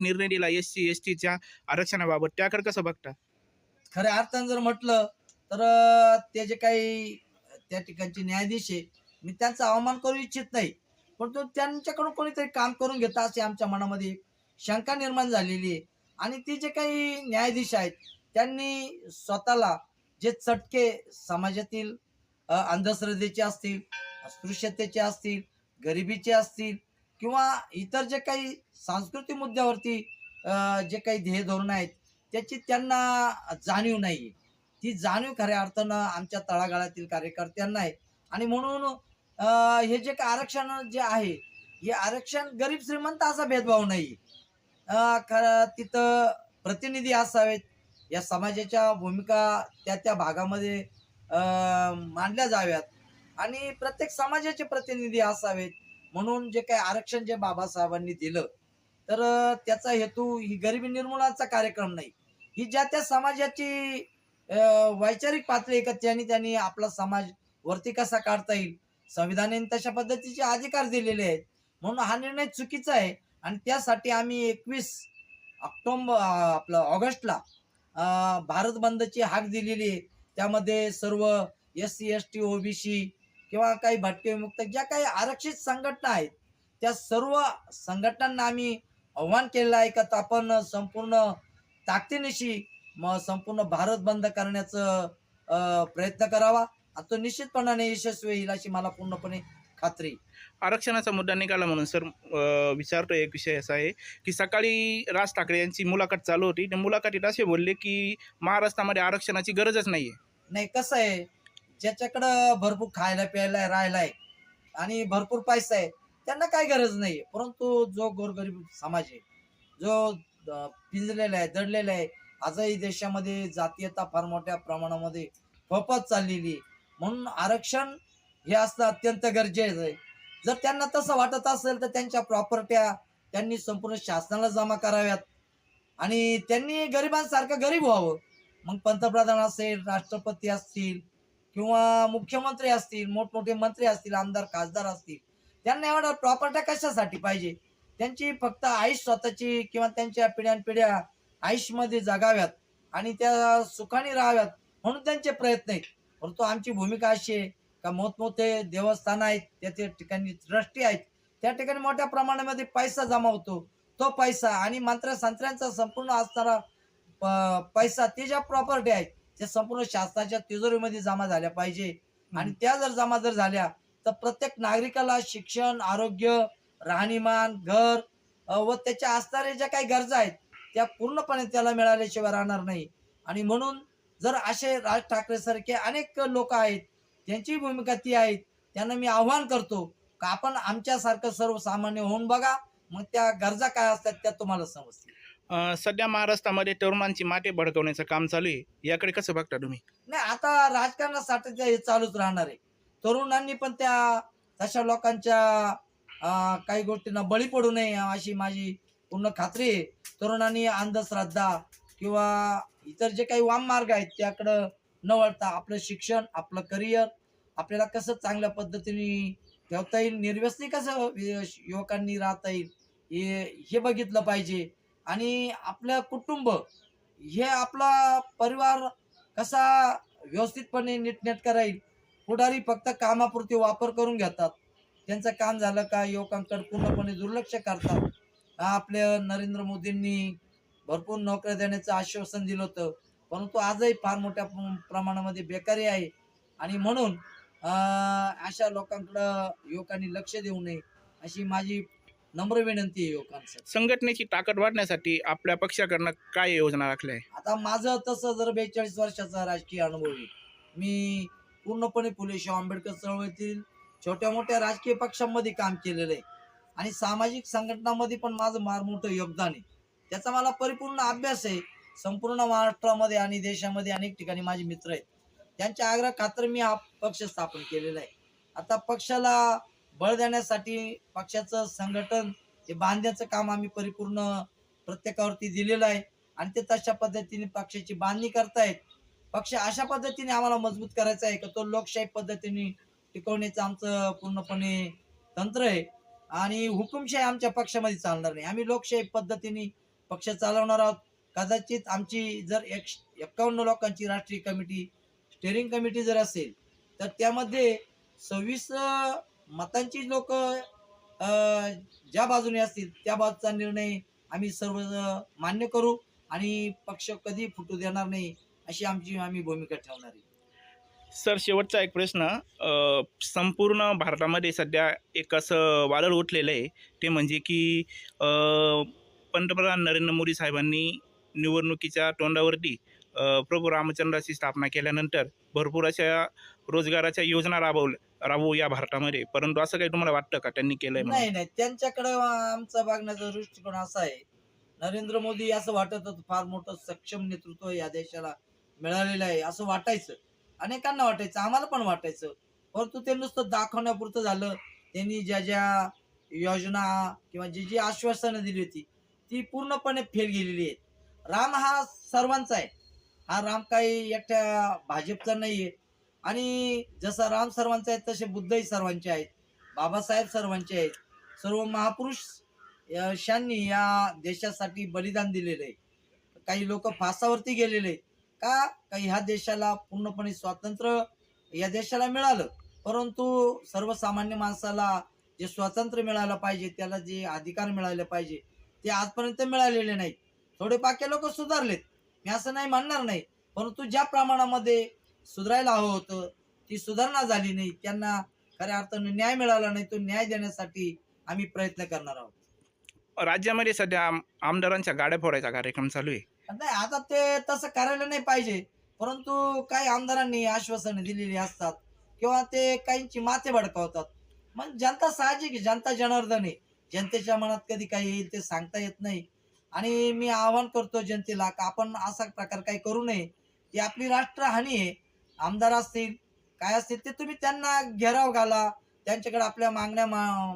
निर्णय दिला S C S टीच्या आरक्षणाबाबत. त्याकडे कसं बघता? खऱ्या अर्थानं जर म्हटलं तर ते जे काही त्या ठिकाणचे न्यायाधीश आहे मी त्यांचा अवमान करू इच्छित नाही. परंतु त्यांच्याकडून कोणीतरी काम करून घेता अशी आमच्या मनामध्ये शंका निर्माण झालेली आहे. आणि ते जे काही न्यायाधीश आहेत त्यांनी स्वतःला जे चटके समाजातील अंधश्रद्धेचे असतील अस्पृश्यतेचे असतील गरिबीचे असतील किंवा इतर जे काही सांस्कृतिक मुद्द्यावरती जे काही ध्येय धोरण आहेत त्याची त्यांना जाणीव नाही ती जाणीव खऱ्या अर्थानं आमच्या तळागाळातील कार्यकर्त्यांना आहे. आणि म्हणून हे जे काही आरक्षण जे आहे हे आरक्षण गरीब श्रीमंत असा भेदभाव नाही खरं तिथं प्रतिनिधी असावेत. या समाजाच्या भूमिका त्या त्या भागामध्ये मांडल्या जाव्यात. आणि प्रत्येक समाजाचे प्रतिनिधी असावेत. म्हणून जे काही आरक्षण जे बाबासाहेबांनी दिलं तर त्याचा हेतू ही गरिबी निर्मूलनाचा कार्यक्रम नाही. ही ज्या त्या समाजाची वैचारिक पातळी आहे का त्यांनी त्यांनी आपला समाज वरती कसा काढता येईल? संविधानाने तशा पद्धतीचे अधिकार दिलेले आहेत. म्हणून हा निर्णय चुकीचा आहे. आणि त्यासाठी आम्ही एकवीस ऑक्टोंबर आपलं ऑगस्टला भारत बंदची हाक दिलेली आहे. त्यामध्ये सर्व S C S T OBC किंवा काही भटके विमुक्त ज्या काही आरक्षित संघटना आहेत त्या सर्व संघटनांना आम्ही आव्हान केलेलं आहे का आपण संपूर्ण ताकदीनिशी म संपूर्ण भारत बंद करण्याचं प्रयत्न करावा. आणि तो निश्चितपणाने यशस्वी होईल अशी मला पूर्णपणे खात्री. आरक्षणाचा मुद्दा निघाला म्हणून सर विचारतो एक विषय असा आहे की सकाळी राज ठाकरे यांची मुलाखत चालू होती. त्या मुलाखतीत असे बोलले की महाराष्ट्रामध्ये आरक्षणाची गरजच नाही आहे नाही कसं आहे ज्याच्याकडं भरपूर खायला प्यायला राहायला आहे आणि भरपूर पैसा आहे त्यांना काही गरज नाही. परंतु जो गोरगरीब समाज आहे जो पिंजलेला आहे दडलेला आहे आजही देशामध्ये जातीयता फार मोठ्या प्रमाणामध्ये फोपत चाललेली आहे. म्हणून आरक्षण हे असणं अत्यंत गरजेचं आहे. जर त्यांना तसं वाटत असेल तर त्यांच्या प्रॉपर्ट्या त्यांनी संपूर्ण शासनाला जमा कराव्यात आणि त्यांनी गरिबांसारखं गरीब व्हावं. मग पंतप्रधान असेल राष्ट्रपती असतील किंवा मुख्यमंत्री असतील मोठमोठे मंत्री असतील आमदार खासदार असतील त्यांना एवढा प्रॉपर्ट्या कशासाठी पाहिजे? त्यांची फक्त आयुष स्वतःची किंवा त्यांच्या पिढ्यानपिढ्या आयुषमध्ये जगाव्यात आणि त्या सुखाने राहाव्यात म्हणून त्यांचे प्रयत्न आहेत. परंतु आमची भूमिका अशी आहे का मोठमोठे देवस्थान आहेत त्या ठिकाणी ट्रस्टी आहेत. त्या ठिकाणी मोठ्या प्रमाणामध्ये पैसा जमा होतो. तो पैसा आणि मंत्र्या संत्र्यांचा संपूर्ण असणारा प- पैसा ते ज्या प्रॉपर्टी आहेत त्या संपूर्ण शासनाच्या तिजोरीमध्ये जमा झाल्या पाहिजे. आणि त्या जर जमा जर झाल्या तर प्रत्येक नागरिकाला शिक्षण आरोग्य राहणीमान घर व त्याच्या असणाऱ्या ज्या काही गरजा आहेत त्या पूर्णपणे त्याला मिळाल्याशिवाय राहणार नाही. आणि म्हणून जर असे राज ठाकरे सारखे अनेक लोक आहेत त्यांची भूमिका ती आहे त्यांना मी आव्हान करतो का आपण आमच्यासारखं सर्वसामान्य होऊन बघा मग त्या गरजा काय असतात त्या तुम्हाला समजतील. सध्या महाराष्ट्रामध्ये तरुणांची माटे भडकवण्याचं काम चालू आहे. याकडे कसं बघता तुम्ही? नाही आता राजकारणासाठी ते हे चालूच राहणार आहे. तरुणांनी पण त्या तशा लोकांच्या अं, काही गोष्टींना बळी पडू नये अशी माझी पूर्ण खात्री आहे. तरुणांनी अंधश्रद्धा किंवा इतर जे काही वाम मार्ग आहेत त्याकडं न वळता आपलं शिक्षण आपलं करिअर आपल्याला कसं चांगल्या पद्धतीने ठेवता येईल निर्व्यसनी कसं युवकांनी राहता येईल हे हे बघितलं पाहिजे. आणि आपलं कुटुंब हे आपला परिवार कसा व्यवस्थितपणे नीटनेटका राहील पुढारी फक्त कामापुरती वापर करून घेतात. त्यांचं काम झालं का युवकांकडे पूर्णपणे दुर्लक्ष करतात. आपल्या नरेंद्र मोदींनी भरपूर नोकऱ्या देण्याचं आश्वासन दिलं होतं. परंतु आजही फार मोठ्या प्र- प्रमाणामध्ये बेकारी आहे. आणि म्हणून अशा लोकांकडं युवकांनी लक्ष देऊ नये. अशी माझी नम्र विनंती आहे युवकांसाठी. संघटनेची ताकद वाढण्यासाठी आपल्या पक्षाकडनं काय योजना आखल्या आहे आता माझं तसं जर बेचाळीस वर्षाचा राजकीय अनुभव आहे मी पूर्णपणे फुले शाहू आंबेडकर चळवळीतील छोट्या मोठ्या राजकीय पक्षांमध्ये काम केलेलं आहे. आणि सामाजिक संघटनामध्ये पण माझं फार मोठं योगदान आहे. त्याचा मला परिपूर्ण अभ्यास आहे. संपूर्ण महाराष्ट्रामध्ये आणि देशामध्ये अनेक ठिकाणी माझे मित्र आहेत. त्यांच्या आग्रह खातर मी हा पक्ष स्थापन केलेला आहे. आता पक्षाला बळ देण्यासाठी पक्षाचं संघटन हे बांधण्याचं काम आम्ही परिपूर्ण प्रत्येकावरती दिलेलं आहे आणि ते तशा पद्धतीने पक्षाची बांधणी करतायत. पक्ष अशा पद्धतीने आम्हाला मजबूत करायचा आहे का तो लोकशाही पद्धतीने टिकवण्याचं आमचं पूर्णपणे तंत्र आहे. आणि हुकुमशाही आमच्या पक्षामध्ये चालणार नाही. आम्ही लोकशाही पद्धतीने पक्ष चालवणार आहोत. कदाचित आमची जर एक एक्कावन्न लोकांची राष्ट्रीय कमिटी स्टेअरिंग कमिटी जर असेल तर त्यामध्ये सव्वीस मतांची लोक ज्या बाजूने असतील त्या बाजूचा निर्णय आम्ही सर्व मान्य करू आणि पक्ष कधी फुटू देणार नाही अशी आमची आम्ही भूमिका ठेवणार आहे. सर शेवटचा एक प्रश्न संपूर्ण भारतामध्ये सध्या एक असं वादळ उठलेलं आहे ते म्हणजे की पंतप्रधान नरेंद्र मोदी साहेबांनी निवडणुकीच्या तोंडावरती प्रभू रामचंद्राची स्थापना केल्यानंतर भरपूर अशा रोजगाराच्या योजना राबवल्या. राबवू या भारतामध्ये. परंतु असं काही तुम्हाला वाटतं का? त्यांनी केलंय म्हणून? नाही नाही. त्यांच्याकडे आमचा बघण्याचा दृष्टिकोन असा आहे. नरेंद्र मोदी असं वाटत होतं फार मोठं सक्षम नेतृत्व या देशाला मिळालेलं आहे असं वाटायचं. अनेकांना वाटायचं आम्हाला पण वाटायचं. परंतु ते नुसतं दाखवण्यापुरतं झालं. त्यांनी ज्या ज्या योजना किंवा जी जी आश्वासनं दिली होती ती पूर्णपणे फेल गेलेली आहेत. राम हा सर्वांचा आहे. हा राम काही एकट्या भाजपचा नाहीये. आणि जसा राम सर्वांचा आहे तसे बुद्धही सर्वांचे आहेत. बाबासाहेब सर्वांचे आहेत. सर्व महापुरुष या या देशासाठी बलिदान दिलेलं आहे काही लोक फासावरती गेलेले का? काही ह्या देशाला पूर्णपणे स्वातंत्र्य या देशाला मिळालं? परंतु सर्वसामान्य माणसाला जे स्वातंत्र्य मिळालं पाहिजे त्याला जे अधिकार मिळाले पाहिजे ते आजपर्यंत मिळालेले नाहीत. थोडे पाके लोक सुधारलेत. मी असं नाही म्हणणार नाही. परंतु ज्या प्रमाणामध्ये सुधारायला हवं होतं. ती सुधारणा झाली नाही. त्यांना खऱ्या अर्थाने न्याय मिळाला नाही. तो न्याय देण्यासाठी आम्ही प्रयत्न करणार आहोत. राज्यामध्ये सध्या आम- आमदारांच्या गाड्या फोडायचा कार्यक्रम चालू आहे. नाही आता ते तसं करायला नाही पाहिजे. परंतु काही आमदारांनी आश्वासने दिलेली असतात किंवा ते काहींची माथे भडकावतात. मग जनता साहजिक आहे. जनता जनार्दन आहे. जनतेच्या मनात कधी काही येईल ते सांगता येत नाही. आणि मी आवाहन करतो जनतेला का आपण असा प्रकार काही करू नये. ही आपली राष्ट्रहानी आहे. आमदार असतील काय असतील ते तुम्ही त्यांना घेराव घाला. त्यांच्याकडे आपल्या मागण्या मा